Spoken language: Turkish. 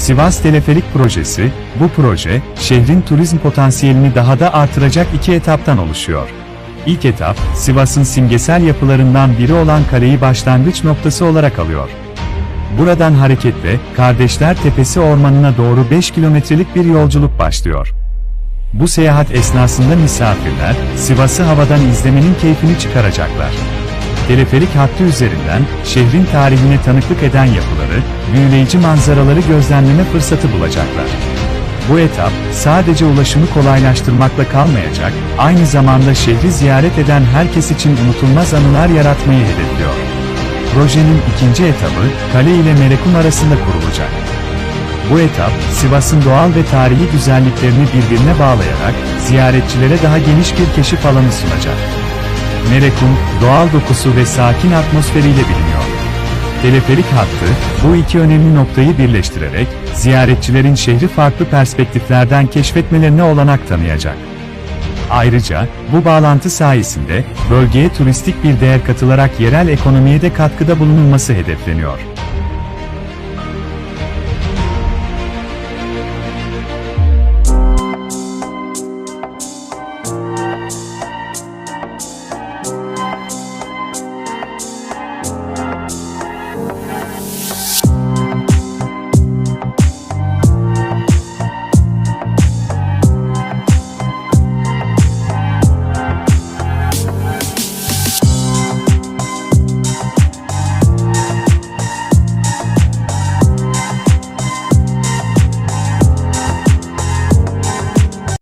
Sivas Teleferik Projesi, bu proje, şehrin turizm potansiyelini daha da artıracak iki etaptan oluşuyor. İlk etap, Sivas'ın simgesel yapılarından biri olan kaleyi başlangıç noktası olarak alıyor. Buradan hareketle, Kardeşler Tepesi Ormanı'na doğru 5 kilometrelik bir yolculuk başlıyor. Bu seyahat esnasında misafirler, Sivas'ı havadan izlemenin keyfini çıkaracaklar. Teleferik hattı üzerinden, şehrin tarihine tanıklık eden yapıları, büyüleyici manzaraları gözlemleme fırsatı bulacaklar. Bu etap, sadece ulaşımı kolaylaştırmakla kalmayacak, aynı zamanda şehri ziyaret eden herkes için unutulmaz anılar yaratmayı hedefliyor. Projenin ikinci etabı, kale ile Merekun arasında kurulacak. Bu etap, Sivas'ın doğal ve tarihi güzelliklerini birbirine bağlayarak, ziyaretçilere daha geniş bir keşif alanı sunacak. Merekun, doğal dokusu ve sakin atmosferiyle biliniyor. Teleferik hattı, bu iki önemli noktayı birleştirerek, ziyaretçilerin şehri farklı perspektiflerden keşfetmelerine olanak tanıyacak. Ayrıca, bu bağlantı sayesinde, bölgeye turistik bir değer katılarak yerel ekonomiye de katkıda bulunulması hedefleniyor.